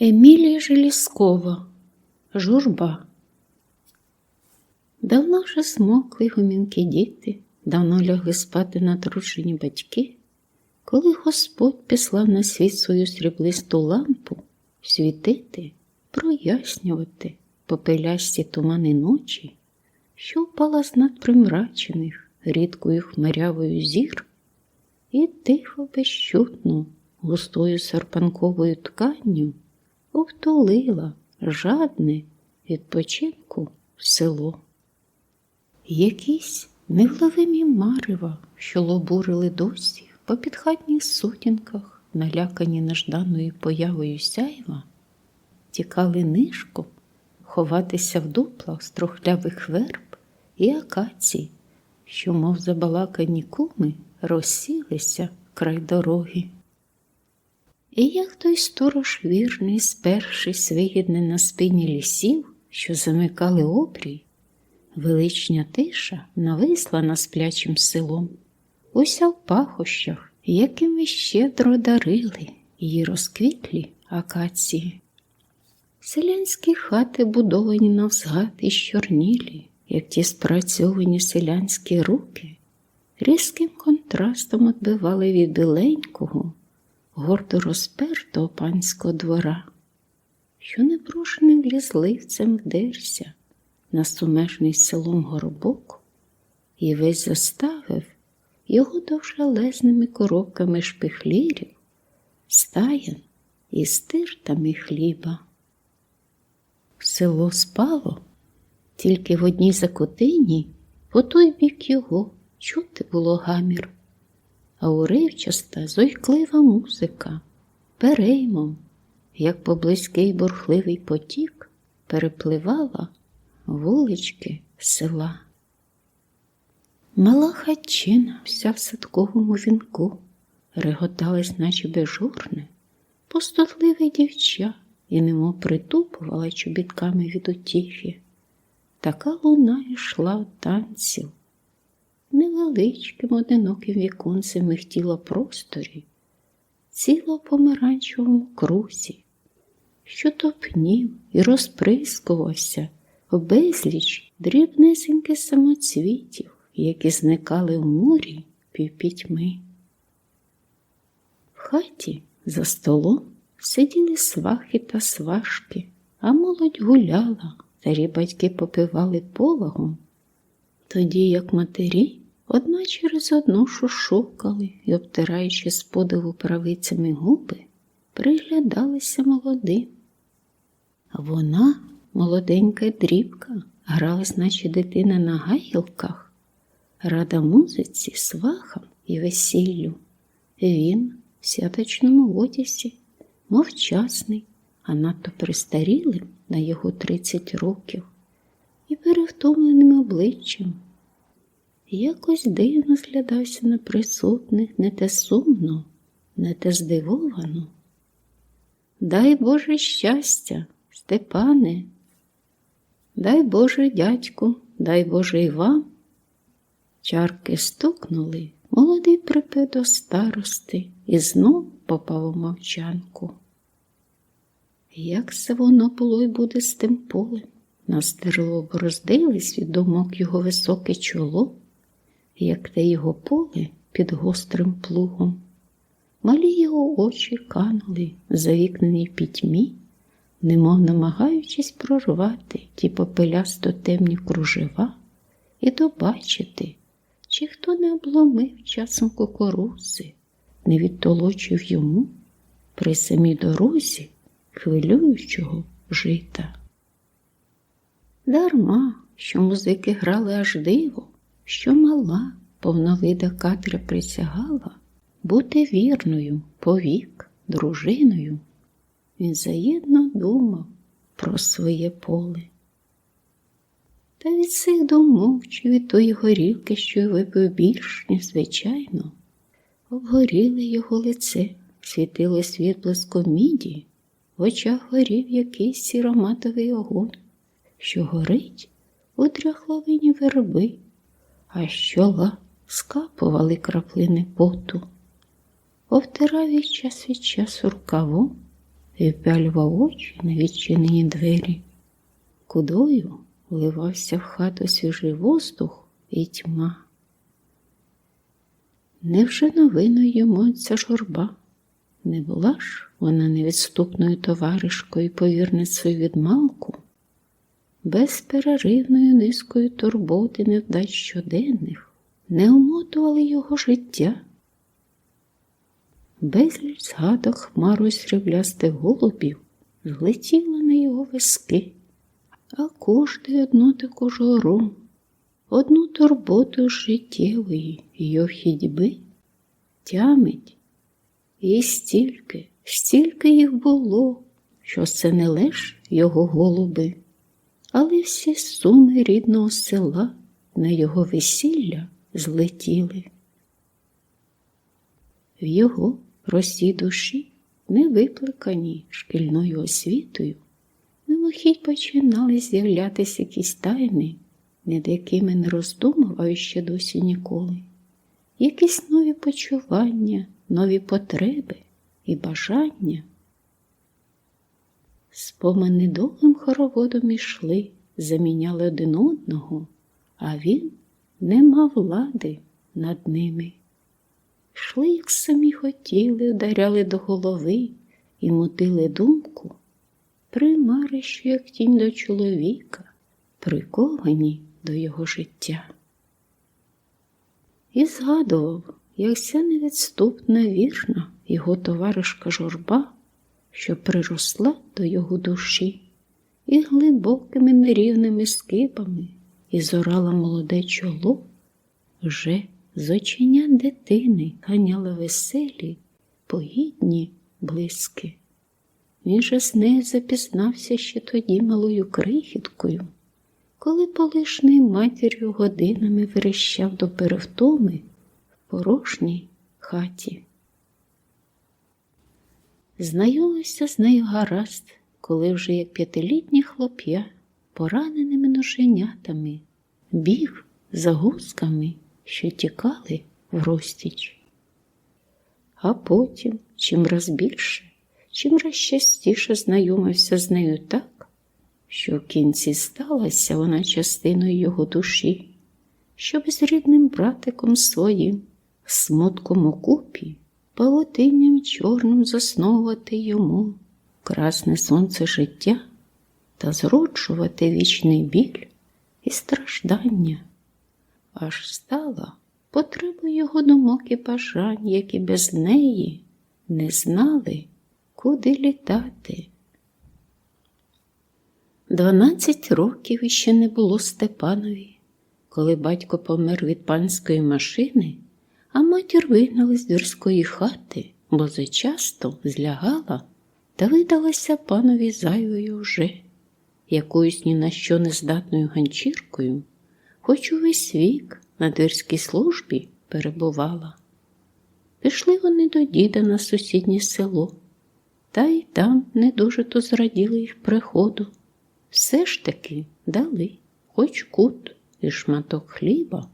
Емілія Желіскова Журба. Давно вже смокли гумінки діти, давно лягли спати натручені батьки, коли Господь післав на світ свою сріблисту лампу світити, прояснювати попелясті тумани ночі, що впала з надпримрачених рідкою хмарявою зір, і тихо безчутно густою серпанковою тканню втулила жадне відпочинку село. Якісь невловимі марева, що лобурили досі по підхатніх сутінках, налякані нежданою появою сяйва, тікали нишком ховатися в дуплах строхлявих верб і акацій, що, мов забалакані куми, розсілися край дороги. І як той сторож вірний, спершись вигідне на спині лісів, що замикали обрій, величня тиша нависла над сплячим селом, уся в пахощах, якими щедро дарили її розквітлі акації. Селянські хати будовані навзгад і щорнілі, як ті спрацьовані селянські руки, різким контрастом відбивали від біленького, гордо розпертого панського двора, що непрошеним лізливцем вдерся на сумежний селом горобок і весь заставив його довжелезними коробками шпихлірів, стаян і стиртами хліба. Село спало, тільки в одній закотині по той бік його чути було гамір, а уривчаста зойклива музика переймом, як поблизький бурхливий потік, перепливала вулички села. Мала хатчина вся в садковому вінку, реготалась, наче безжурне, пустотливе дівча і немов притупувала чобітками від утіхи. Така луна йшла в танців. Невеличким одиноким віконцем михтіло просторі, ціло помаранчевому крузі, що топнів і розприскувався в безліч дрібнесеньких самоцвітів, які зникали в морі півпітьми. В хаті за столом сиділи свахи та свашки, а молодь гуляла, старі батьки попивали повагом, тоді як матері одна через одну шушукали і, обтираючи з подиву правицями губи, приглядалися молодим. Вона, молоденька дрібка, гралась, наче дитина на гайілках, рада музиці, свахам і весіллю. Він в святочному одязі мовчасний, а надто пристарілим на його тридцять років і перевтомленим обличчям. Якось дивно зглядався на присутних не те сумно, не те здивовано. Дай Боже щастя, Степане, дай Боже дядьку, дай Боже і вам. Чарки стукнули, молодий припив до старости і знов попав у мовчанку. Як це воно було й буде з тим полем? Настерло бороздились від думок його високе чоло, як те його поле під гострим плугом. Малі його очі канули, завікнені пітьмі, немов намагаючись прорвати ті попелясто темні кружева і добачити, чи хто не обломив часом кукурузи, не відтолочив йому при самій дорозі хвилюючого жита. Дарма, що музики грали аж диво, що мала, повновида Катря присягала бути вірною повік дружиною. Він заєдно думав про своє поле. Та від цих думок чи від тої горілки, що випив більш, ніж звичайно, обгоріло його лице, світилось відблиском міді, в очах горів якийсь сіроматовий огонь, що горить у трьохлавині верби, а з чола скапували краплини поту, обтирав від час від часу рукавом і впялював очі на відчинені двері. Кудою вливався в хату свіжий воздух і тьма. Невже новиною йому ця журба? Не була ж вона невідступною товаришкою повірницею від малку, безперервною низкою турботи невдач щоденних, не умотували його життя. Безліч згадок хмарою сріблястих голубів злетіла на його виски, а кожний одну таку жору, одну турботу життєвої його хідьби тямить. І стільки, стільки їх було, що це не лиш його голуби, але всі суми рідного села на його весілля злетіли. В його простій душі, не викликані шкільною освітою, мимохідь починали з'являтися якісь тайни, над якими не роздумував ще досі ніколи, якісь нові почування, нові потреби і бажання. Спомини довгим хороводом ішли, заміняли один одного, а він не мав влади над ними. Йшли, як самі хотіли, вдаряли до голови і мутили думку, примари, як тінь до чоловіка, приковані до його життя. І згадував, як ця невідступна вірна його товаришка журба, що приросла до його душі, і глибокими нерівними скипами і зорала молоде чоло, вже з оченя дитини ганяла веселі, погідні блиски. Він же з нею запізнався ще тоді малою крихіткою, коли полишний матір'ю годинами верещав до перевтоми в порожній хаті. Знайомився з нею гаразд, коли вже як п'ятилітнє хлоп'я, пораненими ноженятами, біг за гусками, що тікали в розтіч. А потім, чим раз більше, чим раз частіше знайомився з нею так, що в кінці сталася вона частиною його душі, щоб з рідним братиком своїм, смутком у купі, павутинням чорним засновувати йому красне сонце життя та зроджувати вічний біль і страждання, аж стала потребою його думок і бажань, які без неї не знали, куди літати. Дванадцять років іще не було Степанові, коли батько помер від панської машини, а матір вигнали з двірської хати, бо зачасто злягала та видалася панові зайвою вже, якоюсь ні на що нездатною ганчіркою, хоч увесь вік на двірській службі перебувала. Пішли вони до діда на сусіднє село, та й там не дуже то зраділи їх приходу. Все ж таки дали хоч кут і шматок хліба.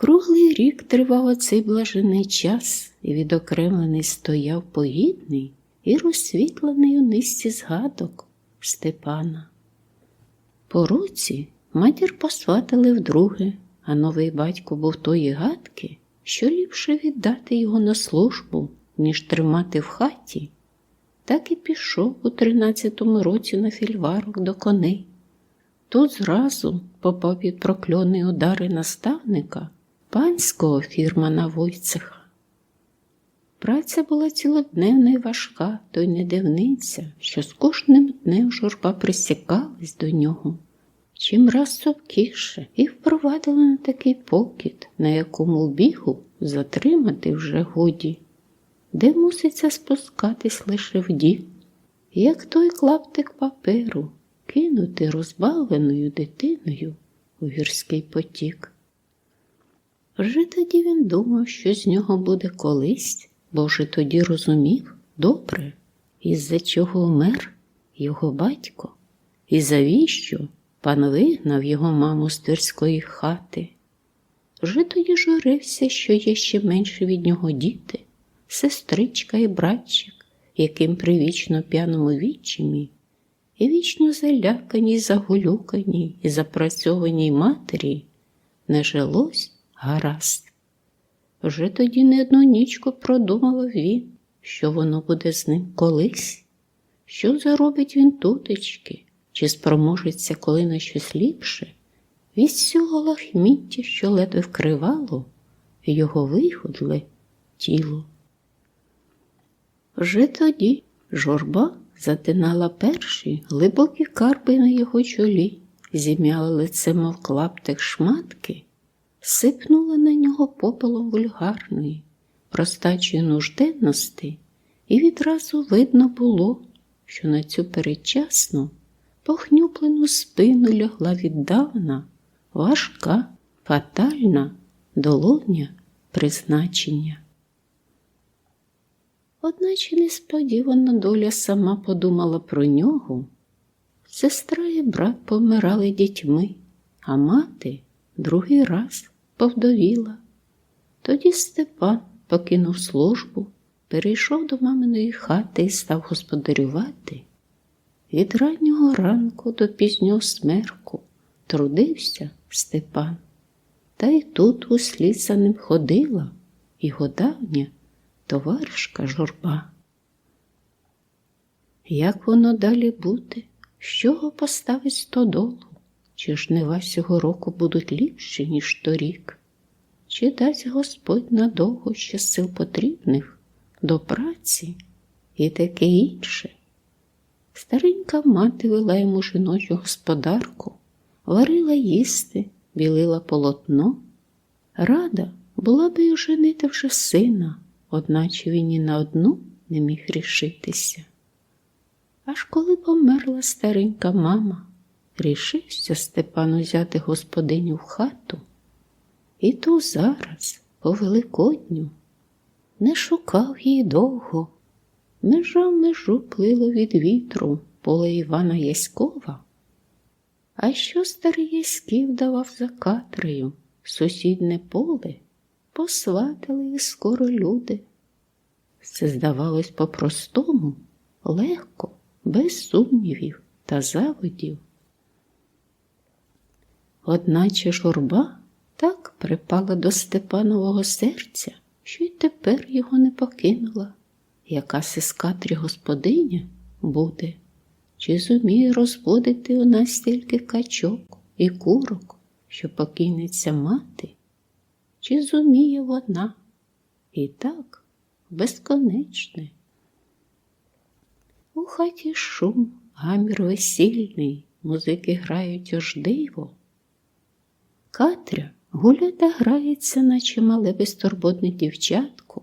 Круглий рік тривав оцей блажений час, і відокремлений стояв погідний і розсвітлений у низці згадок Степана. По році матір посватали вдруге, а новий батько був тої гадки, що ліпше віддати його на службу, ніж тримати в хаті. Так і пішов у тринадцятому році на фільварок до коней. Тут зразу попав під прокльоний удари наставника панського фірмана Войцеха. Праця була цілодневна і важка, то й не дивниця, що з кожним днем журба присікалась до нього. Чим раз совкіше і впровадила на такий покіт, на якому бігу затримати вже годі, де муситься спускатись лише вдів, як той клаптик паперу кинути розбавленою дитиною у гірський потік. Вже тоді він думав, що з нього буде колись бо вже тоді розумів добре, із-за чого вмер його батько, і завіщо пан вигнав його маму з тирської хати. Вже тоді журився, що є ще менше від нього діти, сестричка і братчик, яким при вічно п'яному відчимі і вічно заляканій, загулюканій і запрацьованій матері не жилось гаразд. Вже тоді не одну нічку продумував він, що воно буде з ним колись, що заробить він тутечки, чи спроможеться коли на щось ліпше, від цього лахміття, що ледве вкривало його виходле тіло. Вже тоді журба затинала перші глибокі карпи на його чолі, зім'яла лице, мов клаптик шматки, сипнула на нього попелом вульгарної, простачої нужденності, і відразу видно було, що на цю передчасну, похнюплену спину лягла віддавна, важка, фатальна долоня призначення. Одначе несподівано доля сама подумала про нього. Сестра і брат помирали дітьми, а мати другий раз повдовіла. Тоді Степан покинув службу, перейшов до маминої хати і став господарювати. Від раннього ранку до пізнього смерку трудився Степан. Та й тут услід за ним ходила його давня товаришка журба. Як воно далі буде? З чого поставить стодолу? Чи жнива цього року будуть ліпші, ніж торік? Чи дасть Господь надовго ще сил потрібних до праці і таке інше? Старенька мати вела йому жіночу господарку, варила їсти, білила полотно. Рада була би й оженити вже сина, одначе він ні на одну не міг рішитися. Аж коли померла старенька мама, рішився Степан узяти господиню в хату, і то зараз, по Великодню, не шукав її довго. Межа межу плило від вітру поле Івана Яськова. А що старий Яськів давав за Катрею, сусідне поле, посватали їх скоро люди. Це здавалось по-простому, легко, без сумнівів та заводів. Одначе журба так припала до Степанового серця, що й тепер його не покинула. Яка сискатрі господиня буде, чи зуміє розводити у нас стільки качок і курок, що покинеться мати, чи зуміє вона і так безконечне. У хаті шум, гамір весільний, музики грають ождиво. Катря гуля та грається, наче мале безтурботне дівчатко,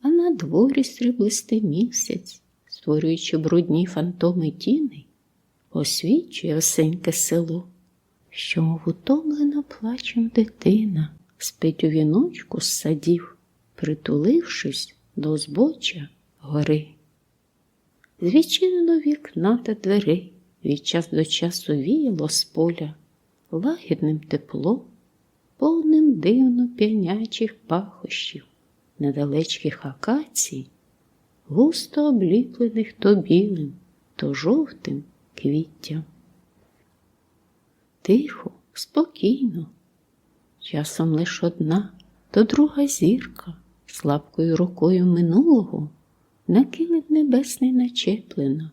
а на дворі сріблистий місяць, створюючи брудні фантоми тіней, освічує осеньке село, що, мов утомлена плачем дитина, спить у віночку з садів, притулившись до збоча гори. З відчинено вікна та дверей від час до часу віяло з поля лагідним теплом, повним дивно п'янячих пахощів, недалечких акацій, густо обліплених то білим, то жовтим квіттям. Тихо, спокійно, часом лиш одна, то друга зірка, слабкою рукою минулого, на килим небесний начеплена,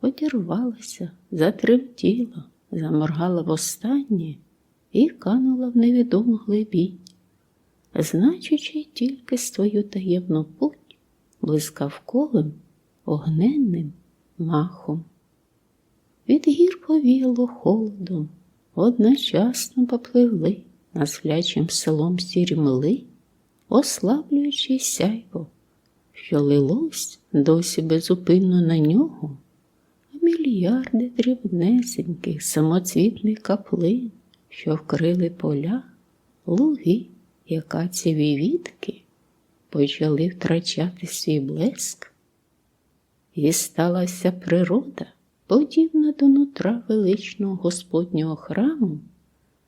одірвалася, затремтіла заморгала востаннє і канула в невідому глибінь, значучи тільки свою таємну путь блискавковим, огненним махом. Від гір повіяло холодом, одночасно попливли над сплячим селом сірі мли, ослаблюючи сяйво, що лилось досі безупинно на нього мільярди дрібнесеньких самоцвітних каплин, що вкрили поля, луги, якацеві вітки, почали втрачати свій блеск, і сталася природа, подібна до нутра величного Господнього храму,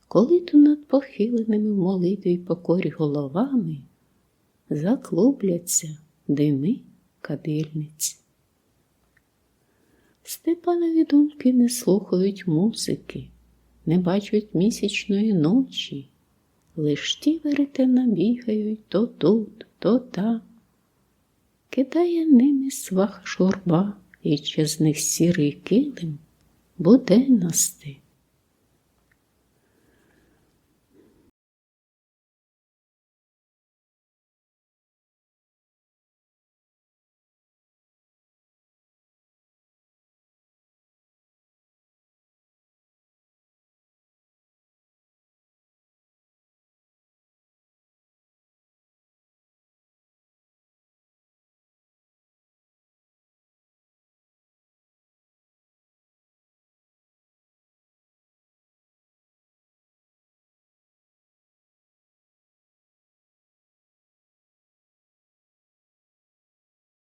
коли то над похиленими в молитві й покорі головами заклубляться дими кадильниць. Степанові думки не слухають музики, не бачать місячної ночі, лиш ті веретена бігають то тут, то там. Кидає ними свах журба, і чезних них сірий килим буде насти.